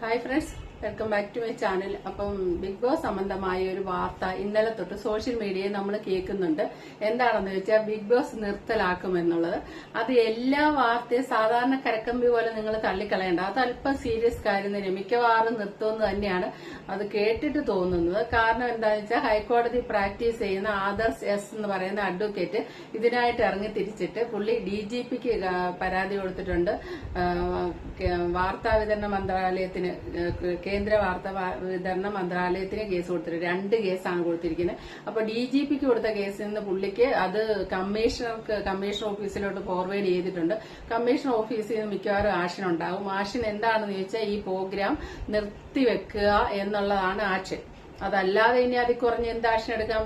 Hi friends. Welcome back to my channel. അപ്പം Bigg Boss സംബന്ധമായ ഒരു വാർത്ത ഇന്നലെ തൊട്ട് സോഷ്യൽ മീഡിയയിൽ നമ്മൾ കേൾക്കുന്നുണ്ട്. എന്താണെന്ന് വെച്ചാൽ ബിഗ് ബോസ് നിർത്തലാക്കുമെന്നുള്ളത്. അത് എല്ലാ വാർത്തയും സാധാരണ കരക്കമ്പി പോലെ നിങ്ങൾ തള്ളിക്കളയേണ്ട. അത് അല്പം സീരിയസ് കാര്യം തന്നെ. മിക്കവാറും നിർത്തുമെന്ന് തന്നെയാണ് അത് കേട്ടിട്ട് തോന്നുന്നത്. കാരണം എന്താണെന്ന് വെച്ചാൽ ഹൈക്കോടതി പ്രാക്ടീസ് ചെയ്യുന്ന ആദർശ് എസ് എന്ന് പറയുന്ന അഡ്വക്കേറ്റ് ഇതിനായിട്ട് ഇറങ്ങി തിരിച്ചിട്ട് പുള്ളി ഡി ജി പിക്ക് പരാതി കൊടുത്തിട്ടുണ്ട്. വാർത്താവിതരണ വാർത്താ വിതരണ മന്ത്രാലയത്തിന് കേന്ദ്ര വാർത്താ വിതരണ മന്ത്രാലയത്തിന് കേസ് കൊടുത്തിട്ടുണ്ട്. രണ്ട് കേസാണ് കൊടുത്തിരിക്കുന്നത്. അപ്പൊ ഡി ജി പിക്ക് കൊടുത്ത കേസിൽ നിന്ന് പുള്ളിക്ക് അത് കമ്മീഷണർക്ക് കമ്മീഷണർ ഓഫീസിലോട്ട് ഫോർവേഡ് ചെയ്തിട്ടുണ്ട്. കമ്മീഷൻ ഓഫീസിൽ നിന്ന് മിക്കവാറും ആക്ഷൻ ഉണ്ടാകും ആക്ഷൻ എന്താണെന്ന് ചോദിച്ചാൽ ഈ പ്രോഗ്രാം നിർത്തിവെക്കുക എന്നുള്ളതാണ് ആക്ഷൻ അതല്ലാതെ ഇനി അതിൽ കുറഞ്ഞ് എന്ത് ആക്ഷൻ എടുക്കാൻ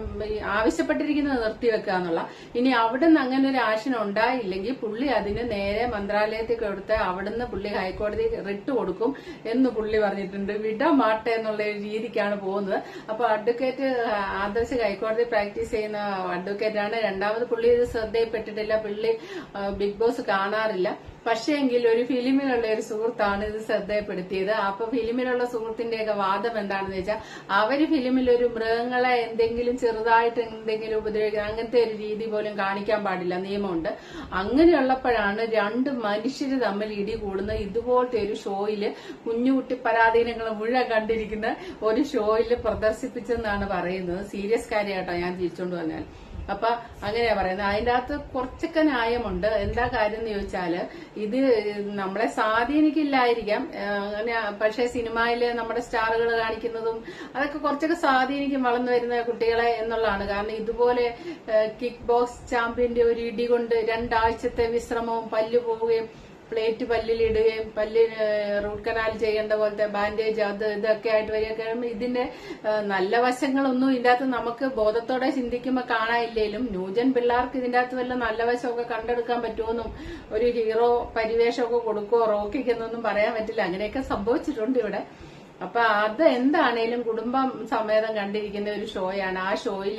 ആവശ്യപ്പെട്ടിരിക്കുന്നത് നിർത്തിവെക്കുക എന്നുള്ള. ഇനി അവിടുന്ന് അങ്ങനെ ഒരു ആക്ഷൻ ഉണ്ടായില്ലെങ്കിൽ പുള്ളി അതിന് നേരെ മന്ത്രാലയത്തിൽ കൊടുത്ത് അവിടുന്ന് പുള്ളി ഹൈക്കോടതി റിട്ട് കൊടുക്കും എന്ന് പുള്ളി പറഞ്ഞിട്ടുണ്ട്. വിടമാട്ടെ എന്നുള്ള രീതിക്കാണ് പോകുന്നത്. അപ്പൊ അഡ്വക്കേറ്റ് ആദർശ ഹൈക്കോടതി പ്രാക്ടീസ് ചെയ്യുന്ന അഡ്വക്കേറ്റാണ്. രണ്ടാമത് പുള്ളി ഇത് ശ്രദ്ധയിൽപ്പെട്ടിട്ടില്ല. പുള്ളി ബിഗ് ബോസ് കാണാറില്ല. പക്ഷേ എങ്കിൽ ഒരു ഫിലിമിലുള്ള ഒരു സുഹൃത്താണ് ഇത് ശ്രദ്ധയപ്പെടുത്തിയത്. അപ്പൊ ഫിലിമിലുള്ള സുഹൃത്തിന്റെയൊക്കെ വാദം എന്താണെന്ന് വെച്ചാൽ അവർ ഫിലിമിൽ ഒരു മൃഗങ്ങളെ എന്തെങ്കിലും ചെറുതായിട്ട് എന്തെങ്കിലും ഉപദ്രവിക്കുക അങ്ങനത്തെ ഒരു രീതി പോലും കാണിക്കാൻ പാടില്ല നിയമമുണ്ട്. അങ്ങനെയുള്ളപ്പോഴാണ് രണ്ട് മനുഷ്യര് തമ്മിൽ ഇടി കൂടുന്ന ഇതുപോലത്തെ ഒരു ഷോയിൽ കുഞ്ഞുകുട്ടി പരാധീനങ്ങൾ മുഴുവൻ കണ്ടിരിക്കുന്ന ഒരു ഷോയിൽ പ്രദർശിപ്പിച്ചെന്നാണ് പറയുന്നത്. സീരിയസ് കാര്യമായിട്ടോ ഞാൻ തിരിച്ചുകൊണ്ട് വന്നാൽ അപ്പൊ അങ്ങനെയാ പറയുന്നത്. അതിന്റെ അകത്ത് കുറച്ചൊക്കെ ന്യായമുണ്ട്. എന്താ കാര്യം എന്ന് ചോദിച്ചാൽ ഇത് നമ്മളെ സ്വാധീനിക്കില്ലായിരിക്കാം. അങ്ങനെ പക്ഷേ സിനിമയിൽ നമ്മുടെ സ്റ്റാറുകൾ കാണിക്കുന്നതും അതൊക്കെ കുറച്ചൊക്കെ സ്വാധീനിക്കും വളർന്നു വരുന്ന കുട്ടികളെ എന്നുള്ളതാണ്. കാരണം ഇതുപോലെ കിക്ക് ബോക്സ് ചാമ്പ്യന്റെ ഒരു ഇടി കൊണ്ട് രണ്ടാഴ്ചത്തെ വിശ്രമവും പല്ലു പോവുകയും പ്ലേറ്റ് പല്ലിലിടുകയും പല്ലിന് റൂട്ട് കനാൽ ചെയ്യേണ്ട പോലത്തെ ബാൻഡേജ് അത് ഇതൊക്കെ ആയിട്ട് വരികയൊക്കെ കാരണം ഇതിന്റെ നല്ല വശങ്ങളൊന്നും ഇതിനകത്ത് നമുക്ക് ബോധത്തോടെ ചിന്തിക്കുമ്പോൾ കാണാനില്ലേലും ന്യൂജൻ പിള്ളേർക്ക് ഇതിന്റെ അകത്ത് വല്ല നല്ല വശമൊക്കെ കണ്ടെടുക്കാൻ പറ്റുമെന്നും ഒരു ഹീറോ പരിവേഷമൊക്കെ കൊടുക്കുമോ റോക്കിക്കുന്നൊന്നും പറയാൻ പറ്റില്ല. അങ്ങനെയൊക്കെ സംഭവിച്ചിട്ടുണ്ട് ഇവിടെ. അപ്പൊ അത് എന്താണേലും കുടുംബം സമേതം കണ്ടിരിക്കുന്ന ഒരു ഷോയാണ്. ആ ഷോയിൽ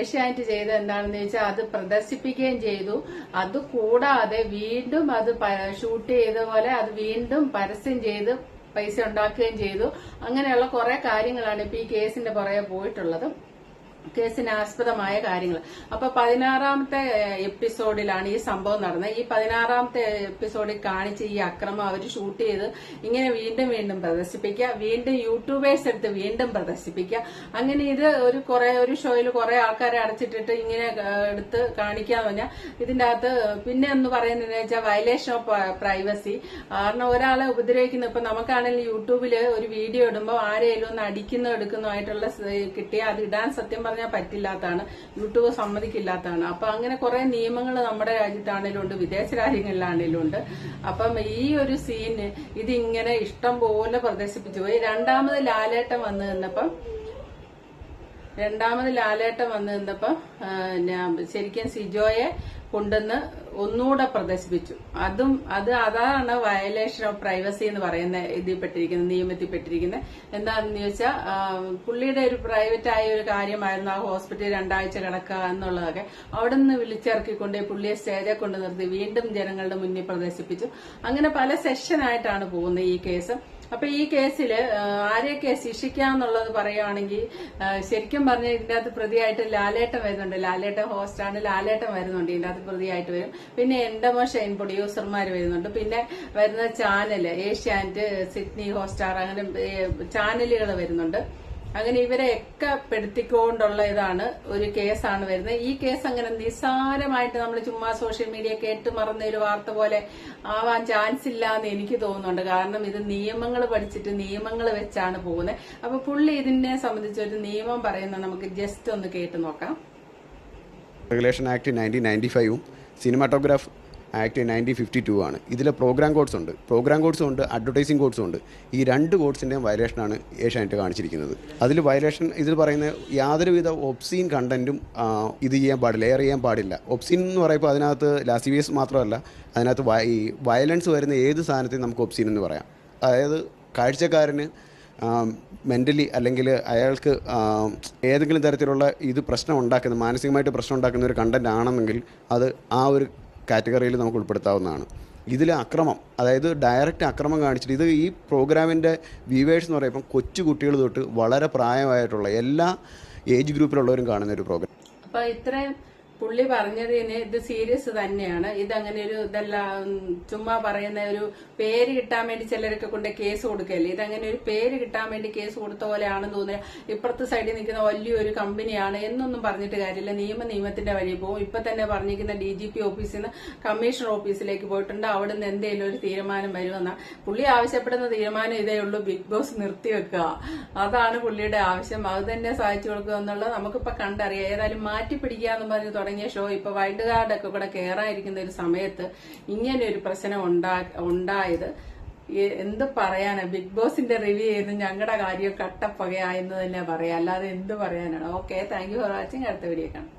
ഏഷ്യാനെറ്റ് ചെയ്ത എന്താണെന്ന് വെച്ചാൽ അത് പ്രദർശിപ്പിക്കുകയും ചെയ്തു. അത് കൂടാതെ വീണ്ടും അത് ഷൂട്ട് ചെയ്ത പോലെ അത് വീണ്ടും പരസ്യം ചെയ്ത് പൈസ ഉണ്ടാക്കുകയും ചെയ്തു. അങ്ങനെയുള്ള കുറെ കാര്യങ്ങളാണ് ഇപ്പൊ ഈ കേസിന്റെ പുറകെ പോയിട്ടുള്ളത്. കേസിന് ആസ്പദമായ കാര്യങ്ങൾ. അപ്പൊ പതിനാറാമത്തെ എപ്പിസോഡിലാണ് ഈ സംഭവം നടന്നത്. ഈ പതിനാറാമത്തെ എപ്പിസോഡിൽ കാണിച്ച ഈ അക്രമം അവർ ഷൂട്ട് ചെയ്ത് ഇങ്ങനെ വീണ്ടും വീണ്ടും പ്രദർശിപ്പിക്കുക. വീണ്ടും യൂട്യൂബേഴ്സ് എടുത്ത് വീണ്ടും പ്രദർശിപ്പിക്കുക. അങ്ങനെ ഇത് ഒരു കുറെ ഒരു ഷോയിൽ കുറെ ആൾക്കാരെ അടച്ചിട്ടിട്ട് ഇങ്ങനെ എടുത്ത് കാണിക്കാന്ന് പറഞ്ഞാൽ ഇതിന്റെ അകത്ത് പിന്നെ എന്ന് പറയുന്നതെന്ന് വെച്ചാൽ വയലേഷൻ ഓഫ് പ്രൈവസി കാരണം ഒരാളെ ഉപദ്രവിക്കുന്ന ഇപ്പൊ നമുക്കാണെങ്കിൽ യൂട്യൂബിൽ ഒരു വീഡിയോ ഇടുമ്പോൾ ആരെയും ഒന്ന് അടിക്കുന്നോ എടുക്കുന്നോ ആയിട്ടുള്ള കിട്ടിയ അത് ഇടാൻ സത്യം പറഞ്ഞാൽ പറ്റില്ലാത്തതാണ് യൂട്യൂബ് സമ്മതിക്കില്ലാത്തതാണ് അപ്പൊ അങ്ങനെ കുറെ നിയമങ്ങൾ നമ്മുടെ രാജ്യത്താണേലും ഉണ്ട് വിദേശ രാജ്യങ്ങളിലാണേലും ഉണ്ട് അപ്പം ഈ ഒരു സീന് ഇതിങ്ങനെ ഇഷ്ടം പോലെ പ്രദർശിപ്പിച്ചു. പോയി രണ്ടാമത് ലാലേട്ടൻ വന്നു നിന്നപ്പം രണ്ടാമത് ലാലേട്ടൻ വന്ന് നിന്നപ്പം ശരിക്കും സിജോയെ കൊണ്ടുവന്ന് ഒന്നുകൂടെ പ്രദർശിപ്പിച്ചു. അതും അത് അതാണ് വയലേഷൻ ഓഫ് പ്രൈവസി എന്ന് പറയുന്ന ഇതിൽ പെട്ടിരിക്കുന്നത് നിയമത്തിൽ പെട്ടിരിക്കുന്നത്? എന്താണെന്ന് ചോദിച്ചാൽ പുള്ളിയുടെ ഒരു പ്രൈവറ്റ് ആയ ഒരു കാര്യമായിരുന്നു ആ ഹോസ്പിറ്റലിൽ രണ്ടാഴ്ച കിടക്കുക എന്നുള്ളതൊക്കെ. അവിടെ നിന്ന് വിളിച്ചിറക്കിക്കൊണ്ട് പുള്ളിയെ സ്റ്റേജെ കൊണ്ടു നിർത്തി വീണ്ടും ജനങ്ങളുടെ മുന്നിൽ പ്രദർശിപ്പിച്ചു. അങ്ങനെ പല സെഷനായിട്ടാണ് പോകുന്നത് ഈ കേസ് അപ്പൊ ഈ കേസിൽ ആരെയൊക്കെ ശിക്ഷിക്കാന്നുള്ളത് പറയുകയാണെങ്കിൽ ശരിക്കും പറഞ്ഞ ഇതിന്റെ അകത്ത് പ്രതിയായിട്ട് ലാലേട്ടൻ വരുന്നുണ്ട്. ലാലേട്ടൻ ഹോസ്റ്റാണ്. ലാലേട്ടൻ വരുന്നുണ്ട് ഇതിന്റെ അകത്ത് പ്രതിയായിട്ട് വരും. പിന്നെ എൻഡമോ ഷൈൻ പ്രൊഡ്യൂസർമാർ വരുന്നുണ്ട്. പിന്നെ വരുന്ന ചാനൽ ഏഷ്യാനെറ്റ് സിഡ്നി ഹോസ്റ്റാർ അങ്ങനെ ചാനലുകൾ വരുന്നുണ്ട്. അങ്ങനെ ഇവരെയൊക്കെ പെടുത്തിക്കൊണ്ടുള്ള ഇതാണ് ഒരു കേസാണ് വരുന്നത്. ഈ കേസ് അങ്ങനെ നിസ്സാരമായിട്ട് നമ്മൾ ചുമ്മാ സോഷ്യൽ മീഡിയ കേട്ട് മറന്ന ഒരു വാർത്ത പോലെ ആവാൻ ചാൻസ് ഇല്ല എന്ന് എനിക്ക് തോന്നുന്നുണ്ട്. കാരണം ഇത് നിയമങ്ങൾ പഠിച്ചിട്ട് നിയമങ്ങൾ വെച്ചാണ് പോകുന്നത്. അപ്പൊ പുള്ളി ഇതിനെ സംബന്ധിച്ച് ഒരു നിയമം പറയുന്നത് നമുക്ക് ജസ്റ്റ് ഒന്ന് കേട്ട് നോക്കാം. റെഗുലേഷൻ ആക്ട് നയന്റീൻ നയന്റി ഫൈവും cinematograph act nineteen fifty two ആണ്. ഇതിൽ പ്രോഗ്രാം കോഡ്സ് ഉണ്ട്. പ്രോഗ്രാം കോഡ്സും ഉണ്ട് അഡ്വർടൈസിംഗ് കോഡ്സും ഉണ്ട്. ഈ രണ്ട് കോഡ്സിന്റെയും വയലേഷനാണ് ഏഷ്യാനെറ്റ് കാണിച്ചിരിക്കുന്നത്. അതിൽ വയലേഷൻ ഇതിൽ പറയുന്ന യാതൊരുവിധ ഒബ്സീൻ കണ്ടന്റും ഇത് ചെയ്യാൻ പാടില്ല എയർ ചെയ്യാൻ പാടില്ല. ഒബ്സീൻ എന്ന് പറയുമ്പോൾ അതിനകത്ത് ലാസിവിയസ് മാത്രമല്ല അതിനകത്ത് ഈ വയലൻസ് വരുന്ന ഏത് സാധനത്തെയും നമുക്ക് ഒബ്സീൻ എന്ന് പറയാം. അതായത് കാഴ്ചക്കാരന് മെന്റലി അല്ലെങ്കിൽ അയാൾക്ക് ഏതെങ്കിലും തരത്തിലുള്ള ഇത് പ്രശ്നം ഉണ്ടാക്കുന്ന മാനസികമായിട്ട് പ്രശ്നം ഉണ്ടാക്കുന്ന ഒരു കണ്ടന്റ് ആണെന്നെങ്കിൽ അത് ആ ഒരു കാറ്റഗറിയിൽ നമുക്ക് ഉൾപ്പെടുത്താവുന്നതാണ്. ഇതിൽ അക്രമം അതായത് ഡയറക്റ്റ് അക്രമം കാണിച്ചിട്ട് ഇത് ഈ പ്രോഗ്രാമിന്റെ വീവേഴ്സ് എന്ന് പറയുമ്പോൾ കൊച്ചു കുട്ടികൾ തൊട്ട് വളരെ പ്രായമായിട്ടുള്ള എല്ലാ ഏജ് ഗ്രൂപ്പിലുള്ളവരും കാണുന്ന ഒരു പ്രോഗ്രാം. അപ്പോൾ ഇത്രയും പുള്ളി പറഞ്ഞതിന് ഇത് സീരിയസ് തന്നെയാണ്. ഇതങ്ങനെ ഒരു ഇതല്ല ചുമ്മാ പറയുന്ന ഒരു പേര് കിട്ടാൻ വേണ്ടി ചിലരൊക്കെ കൊണ്ട് കേസ് കൊടുക്കല്ലേ? ഇതങ്ങനെ ഒരു പേര് കിട്ടാൻ വേണ്ടി കേസ് കൊടുത്ത പോലെയാണെന്ന് തോന്നുന്നത് ഇപ്പുറത്തെ സൈഡിൽ നിൽക്കുന്ന വലിയൊരു കമ്പനിയാണ് എന്നൊന്നും പറഞ്ഞിട്ട് കാര്യമില്ല. നിയമ നിയമത്തിന്റെ വഴി പോകും. ഇപ്പൊ തന്നെ പറഞ്ഞിരിക്കുന്ന ഡി ജി പി ഓഫീസിൽ നിന്ന് കമ്മീഷണർ ഓഫീസിലേക്ക് പോയിട്ടുണ്ട്. അവിടെ നിന്ന് എന്തെങ്കിലും ഒരു തീരുമാനം വരുമെന്ന. പുള്ളി ആവശ്യപ്പെടുന്ന തീരുമാനം ഇതേ ഉള്ളൂ. ബിഗ് ബോസ് നിർത്തി വെക്കുക. അതാണ് പുള്ളിയുടെ ആവശ്യം. അത് തന്നെ സഹായിച്ചു കൊടുക്കുക എന്നുള്ളത് നമുക്കിപ്പോ കണ്ടറിയാം. ഏതായാലും മാറ്റി പിടിക്കുക എന്ന് പറഞ്ഞ് തുടങ്ങിയ ഷോ ഇപ്പൊ വൈൽഡ് കാർഡൊക്കെ കൂടെ കയറായിരിക്കുന്ന ഒരു സമയത്ത് ഇങ്ങനെ ഒരു പ്രശ്നം ഉണ്ടാ ഉണ്ടായത്. എന്ത് പറയാനാ? ബിഗ് ബോസിന്റെ റിവ്യൂ ചെയ്ത് ഞങ്ങളുടെ കാര്യം കട്ടപ്പകയായെന്ന് തന്നെ പറയാം. അല്ലാതെ എന്ത് പറയാനാണ്? Okay thank you for watching അടുത്ത വീഡിയോ കാണാം.